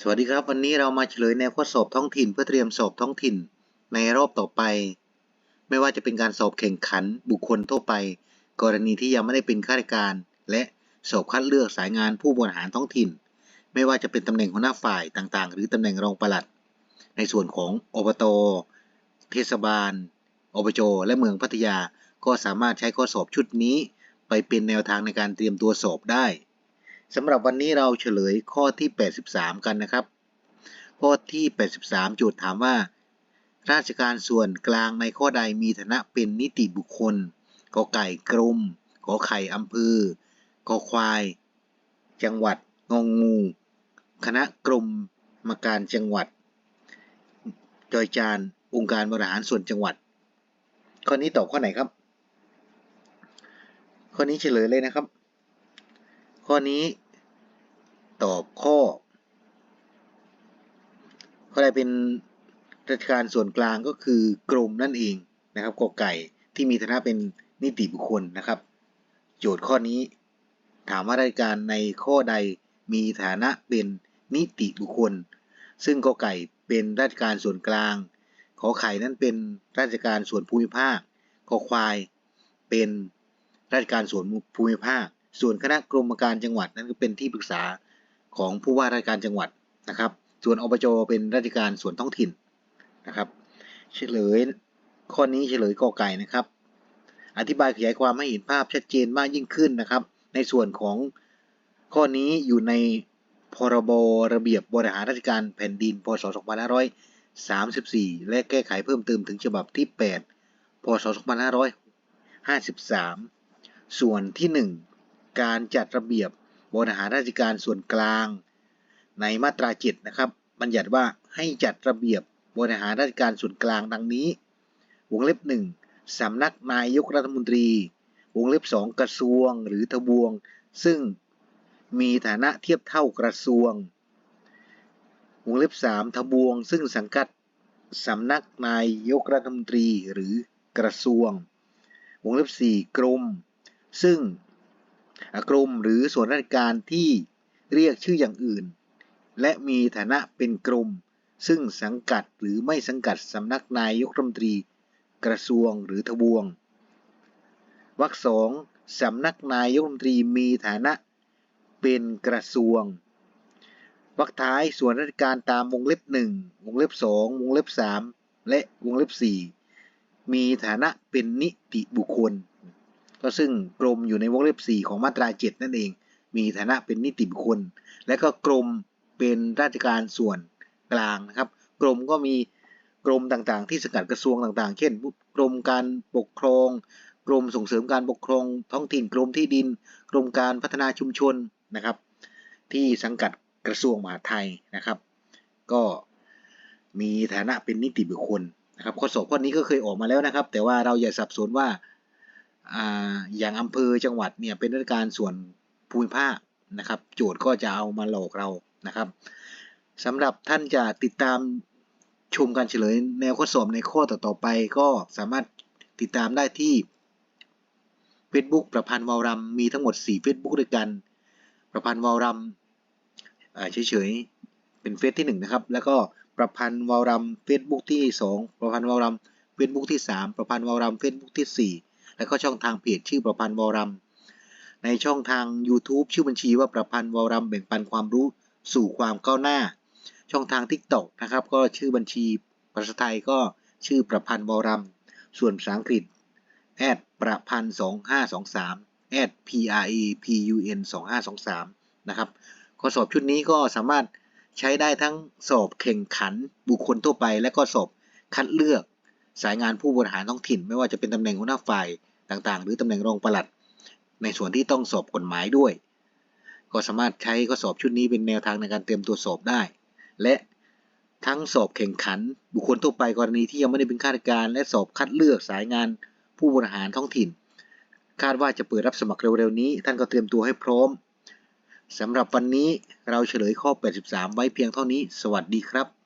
สวัสดีครับ วันนี้เรามาเฉลยแนวข้อสอบท้องถิ่น เพื่อเตรียมสอบท้องถิ่นในรอบต่อไป ไม่ว่าจะเป็นการสอบแข่งขันบุคคลทั่วไป กรณีที่ยังไม่ได้เป็นข้าราชการ และสอบคัดเลือกสายงานผู้บริหารท้องถิ่น ไม่ว่าจะเป็นตำแหน่งหัวหน้าฝ่ายต่างๆ หรือตำแหน่งรองปลัด ในส่วนของอบตเทศบาลอบจและเมืองพัทยาก็สามารถใช้ข้อสอบชุดนี้ ไปเป็นแนวทางในการเตรียมตัวสอบได้ สำหรับวันนี้เราเฉลยข้อที่ 83 กันนะครับ ข้อที่ 83 โจทย์ถามว่า ราชการส่วนกลางในข้อใดมีฐานะเป็นนิติบุคคลกอไก่กรมขอไข่อำเภอกอควาย จังหวัดงงู คณะกรมมการจังหวัด จอยจานองค์การบริหารส่วนจังหวัด ข้อนี้ตอบข้อไหนครับ ข้อนี้เฉลยเลยนะครับ ข้อนี้ ตอบข้อ ข้อใดเป็นราชการส่วนกลางก็คือกรมนั่นเองนะครับกอไก่ที่มีฐานะเป็นนิติบุคคลนะครับ โจทย์ข้อนี้ ถามว่าราชการในข้อใดมีฐานะเป็นนิติบุคคล ซึ่งกอไก่เป็นราชการส่วนกลาง ขอไข่นั้นเป็นราชการส่วนภูมิภาคขอควายเป็นราชการส่วนภูมิภาค ส่วนคณะกรมการจังหวัดนั้นก็เป็นที่ปรึกษา ของผู้ว่าราชการจังหวัดนะครับ ส่วนอบจเป็นราชการส่วนท้องถิ่นนะครับ เฉลยข้อนี้เฉลยกอไก่นะครับ อธิบายขยายความให้เห็นภาพชัดเจนมากยิ่งขึ้นนะครับ ในส่วนของข้อนี้อยู่ในพรบระเบียบบริหารราชการแผ่นดิน พศ 2534 และแก้ไขเพิ่มเติมถึงฉบับที่ 8 พศ 2553 ส่วนที่ 1 การจัดระเบียบ บริหารราชการส่วนกลาง ในมาตรา7นะครับ บัญญัติว่าให้จัดระเบียบบริหารราชการส่วนกลางดังนี้ วงเล็บ1สำนักนายกรัฐมนตรี วงเล็บ2กระทรวงหรือทบวง ซึ่งมีฐานะเทียบเท่ากระทรวง วงเล็บ3ทบวง ซึ่งสังกัดสำนักนายกรัฐมนตรีหรือกระทรวง วงเล็บ4กรม ซึ่ง กรมหรือส่วนราชการที่เรียกชื่ออย่างอื่น และมีฐานะเป็นกรม ซึ่งสังกัดหรือไม่สังกัดสำนักนายกรัฐมนตรี กระทรวงหรือทบวงวรรคสองสำนักนายกรัฐมนตรีมีฐานะเป็นกระทรวงวรรคท้ายส่วนราชการตามวงเล็บ1วงเล็บ2วงเล็บ3และวงเล็บ4มีฐานะเป็นนิติบุคคล ก็ซึ่งกรมอยู่ในวงเล็บ 4 ของมาตรา 7 นั่นเอง มีฐานะเป็นนิติบุคคล และก็กรมเป็นราชการส่วนกลางนะครับ กรมก็มีกรมต่างๆ ที่สังกัดกระทรวงต่างๆ เช่น กรมการปกครอง กรมส่งเสริมการปกครองท้องถิ่น กรมที่ดิน กรมการพัฒนาชุมชนนะครับ ที่สังกัดกระทรวงมหาดไทยนะครับ ก็มีฐานะเป็นนิติบุคคลนะครับข้อสอบข้อนี้ก็เคยออกมาแล้วนะครับ แต่ว่าเราอย่าสับสนว่า อย่างอำเภอจังหวัดเนี่ยเป็นราชการส่วนภูมิภาคนะครับ โจทย์ก็จะเอามาหลอกเรานะครับสำหรับท่านจะติดตามชมการเฉลยแนวข้อสอบในข้อต่อๆไป ก็สามารถติดตามได้ที่ Facebook ประพันธ์วารำมีทั้งหมด 4 Facebook ด้วยกัน ประพันธ์วาวรำเฉยๆเป็นเฟซที่ 1 นะครับ แล้วก็ประพันธ์วาวรำเฟซบุ๊กที่ 2 ประพันธ์วาวรำเฟซบุ๊กที่ 3 ประพันธ์วาวรำเฟซบุ๊กที่ 4 แล้วก็ช่องทางเพจชื่อประพันธ์วาวรำในช่องทาง YouTube ชื่อบัญชีว่าประพันธ์วาวรำแบ่งปันความรู้สู่ความก้าวหน้า ช่องทาง TikTok นะครับก็ชื่อบัญชีภาษาไทยก็ชื่อประพันธ์วาวรำส่วนภาษาอังกฤษแอดประพันธ์2523แอด p r a p u n 2523นะครับข้อสอบชุดนี้ก็สามารถใช้ได้ทั้งสอบแข่งขันบุคคลทั่วไป และก็สอบคัดเลือก สายงานผู้บริหารท้องถิ่น ไม่ว่าจะเป็นตำแหน่งหัวหน้าฝ่ายต่างๆ หรือตำแหน่งรองปลัด ในส่วนที่ต้องสอบกฎหมายด้วย ก็สามารถใช้ข้อสอบชุดนี้เป็นแนวทางในการเตรียมตัวสอบได้ และทั้งสอบแข่งขัน บุคคลทั่วไปกรณีที่ยังไม่ได้เป็นข้าราชการ และสอบคัดเลือกสายงานผู้บริหารท้องถิ่น คาดว่าจะเปิดรับสมัครเร็วๆนี้ ท่านก็เตรียมตัวให้พร้อมสำหรับวันนี้เราเฉลยข้อ 83 ไว้เพียงเท่านี้ สวัสดีครับ